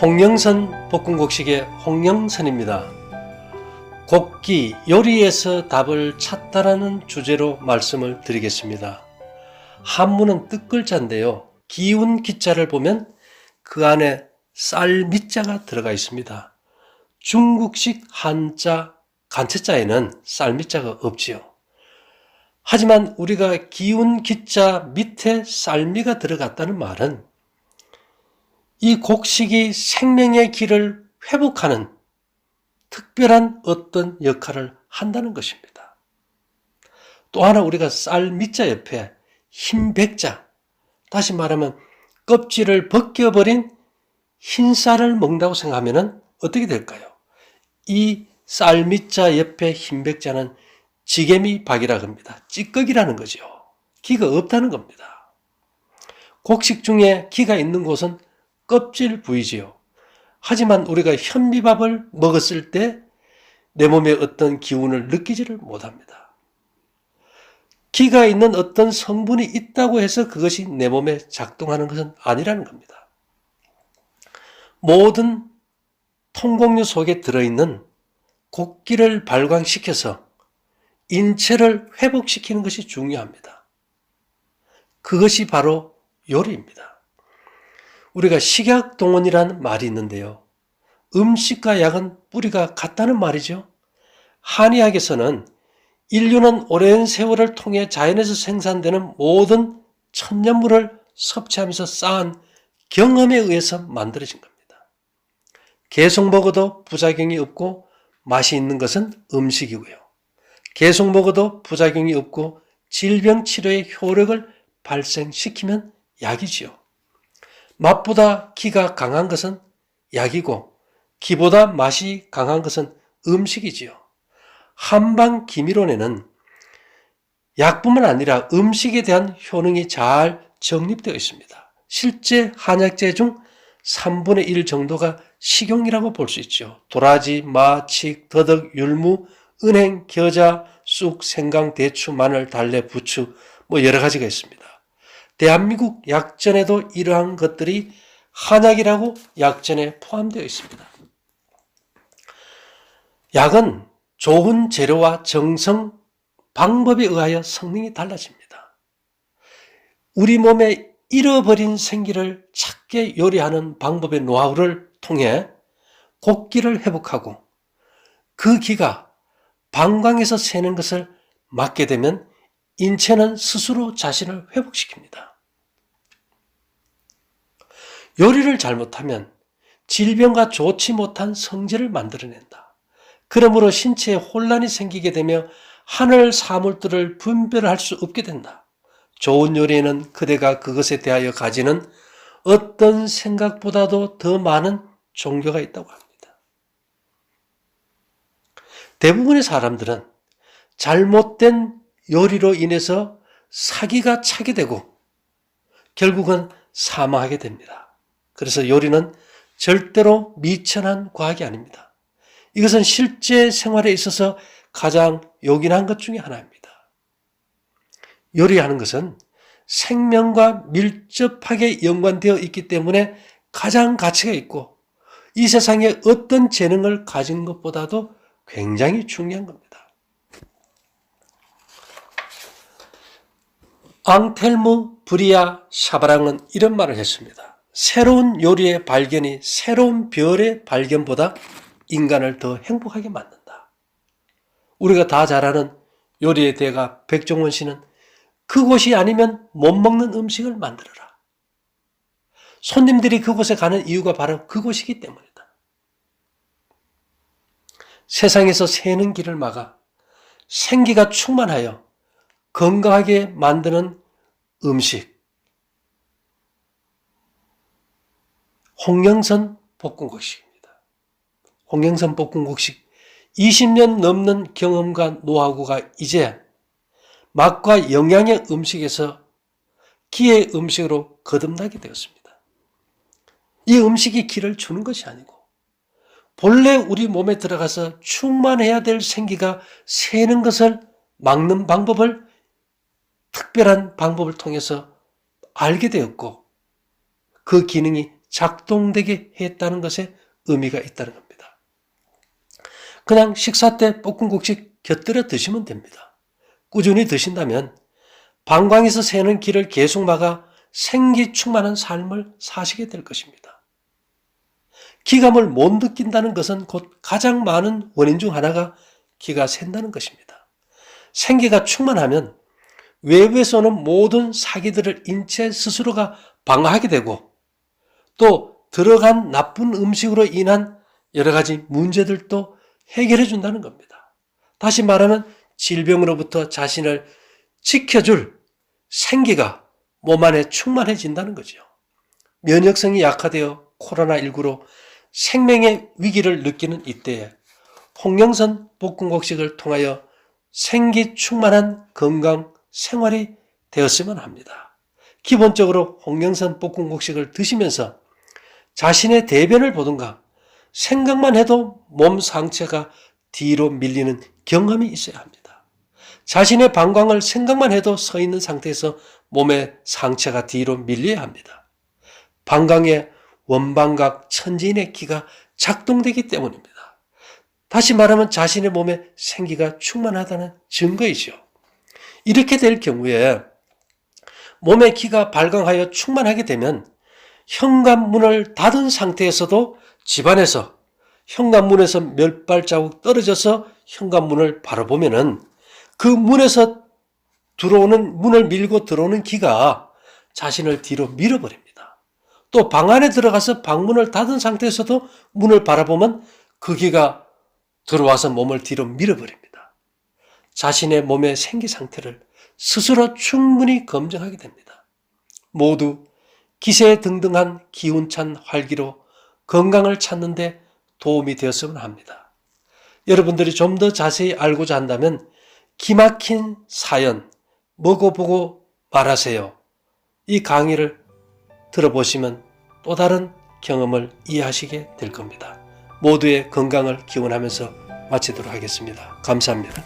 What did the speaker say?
홍영선 볶음곡식의 홍영선입니다. 곡기 요리에서 답을 찾다라는 주제로 말씀을 드리겠습니다. 한문은 뜻글자인데요. 기운 기자를 보면 그 안에 쌀 밑자가 들어가 있습니다. 중국식 한자 간체자에는 쌀 밑자가 없지요. 하지만 우리가 기운 기자 밑에 쌀미가 들어갔다는 말은 이 곡식이 생명의 길을 회복하는 특별한 어떤 역할을 한다는 것입니다. 또 하나 우리가 쌀 밑자 옆에 흰 백자, 다시 말하면 껍질을 벗겨버린 흰 쌀을 먹는다고 생각하면 어떻게 될까요? 이 쌀 밑자 옆에 흰 백자는 지게미 박이라 합니다. 찌꺼기라는 거죠. 기가 없다는 겁니다. 곡식 중에 기가 있는 곳은 껍질 부위지요. 하지만 우리가 현미밥을 먹었을 때 내 몸에 어떤 기운을 느끼지를 못합니다. 기가 있는 어떤 성분이 있다고 해서 그것이 내 몸에 작동하는 것은 아니라는 겁니다. 모든 통곡류 속에 들어있는 곡기를 발광시켜서 인체를 회복시키는 것이 중요합니다. 그것이 바로 요리입니다. 우리가 식약 동원이라는 말이 있는데요. 음식과 약은 뿌리가 같다는 말이죠. 한의학에서는 인류는 오랜 세월을 통해 자연에서 생산되는 모든 천연물을 섭취하면서 쌓은 경험에 의해서 만들어진 겁니다. 계속 먹어도 부작용이 없고 맛이 있는 것은 음식이고요. 계속 먹어도 부작용이 없고 질병 치료의 효력을 발생시키면 약이지요. 맛보다 기가 강한 것은 약이고 기보다 맛이 강한 것은 음식이지요. 한방 기미론에는 약뿐만 아니라 음식에 대한 효능이 잘 정립되어 있습니다. 실제 한약재 중 3분의 1 정도가 식용이라고 볼 수 있죠. 도라지, 마, 칡, 더덕, 율무, 은행, 겨자, 쑥, 생강, 대추, 마늘, 달래, 부추 뭐 여러 가지가 있습니다. 대한민국 약전에도 이러한 것들이 한약이라고 약전에 포함되어 있습니다. 약은 좋은 재료와 정성, 방법에 의하여 성능이 달라집니다. 우리 몸에 잃어버린 생기를 찾게 요리하는 방법의 노하우를 통해 곡기를 회복하고 그 기가 방광에서 새는 것을 막게 되면 인체는 스스로 자신을 회복시킵니다. 요리를 잘못하면 질병과 좋지 못한 성질을 만들어낸다. 그러므로 신체에 혼란이 생기게 되며 하늘 사물들을 분별할 수 없게 된다. 좋은 요리에는 그대가 그것에 대하여 가지는 어떤 생각보다도 더 많은 종교가 있다고 합니다. 대부분의 사람들은 잘못된 요리로 인해서 사기가 차게 되고 결국은 사망하게 됩니다. 그래서 요리는 절대로 미천한 과학이 아닙니다. 이것은 실제 생활에 있어서 가장 요긴한 것 중에 하나입니다. 요리하는 것은 생명과 밀접하게 연관되어 있기 때문에 가장 가치가 있고 이 세상에 어떤 재능을 가진 것보다도 굉장히 중요한 겁니다. 앙텔무 브리아 샤바랑은 이런 말을 했습니다. 새로운 요리의 발견이 새로운 별의 발견보다 인간을 더 행복하게 만든다. 우리가 다 잘 아는 요리의 대가 백종원 씨는 그곳이 아니면 못 먹는 음식을 만들어라. 손님들이 그곳에 가는 이유가 바로 그곳이기 때문이다. 세상에서 새는 길을 막아 생기가 충만하여 건강하게 만드는 음식. 홍영선 볶음국식입니다. 홍영선 볶음국식 20년 넘는 경험과 노하우가 이제 맛과 영양의 음식에서 기의 음식으로 거듭나게 되었습니다. 이 음식이 기를 주는 것이 아니고 본래 우리 몸에 들어가서 충만해야 될 생기가 새는 것을 막는 방법을 특별한 방법을 통해서 알게 되었고 그 기능이 작동되게 했다는 것에 의미가 있다는 겁니다. 그냥 식사 때 볶음국씩 곁들여 드시면 됩니다. 꾸준히 드신다면 방광에서 새는 길을 계속 막아 생기 충만한 삶을 사시게 될 것입니다. 기감을 못 느낀다는 것은 곧 가장 많은 원인 중 하나가 기가 샌다는 것입니다. 생기가 충만하면 외부에서 오는 모든 사기들을 인체 스스로가 방어하게 되고 또 들어간 나쁜 음식으로 인한 여러 가지 문제들도 해결해 준다는 겁니다. 다시 말하면 질병으로부터 자신을 지켜줄 생기가 몸 안에 충만해진다는 거죠. 면역성이 약화되어 코로나19로 생명의 위기를 느끼는 이때에 홍영선 볶음국식을 통하여 생기 충만한 건강 생활이 되었으면 합니다. 기본적으로 홍영선 볶음국식을 드시면서 자신의 대변을 보든가 생각만 해도 몸 상체가 뒤로 밀리는 경험이 있어야 합니다. 자신의 방광을 생각만 해도 서 있는 상태에서 몸의 상체가 뒤로 밀려야 합니다. 방광의 원방각 천지인의 기가 작동되기 때문입니다. 다시 말하면 자신의 몸에 생기가 충만하다는 증거이죠. 이렇게 될 경우에 몸의 기가 발광하여 충만하게 되면 현관문을 닫은 상태에서도 집안에서 현관문에서 몇 발자국 떨어져서 현관문을 바라보면은 그 문에서 들어오는 문을 밀고 들어오는 기가 자신을 뒤로 밀어버립니다. 또 방 안에 들어가서 방문을 닫은 상태에서도 문을 바라보면 그 기가 들어와서 몸을 뒤로 밀어버립니다. 자신의 몸의 생기 상태를 스스로 충분히 검증하게 됩니다. 모두 기세 등등한 기운찬 활기로 건강을 찾는데 도움이 되었으면 합니다. 여러분들이 좀 더 자세히 알고자 한다면 기막힌 사연 먹어보고 말하세요. 이 강의를 들어보시면 또 다른 경험을 이해하시게 될 겁니다. 모두의 건강을 기원하면서 마치도록 하겠습니다. 감사합니다.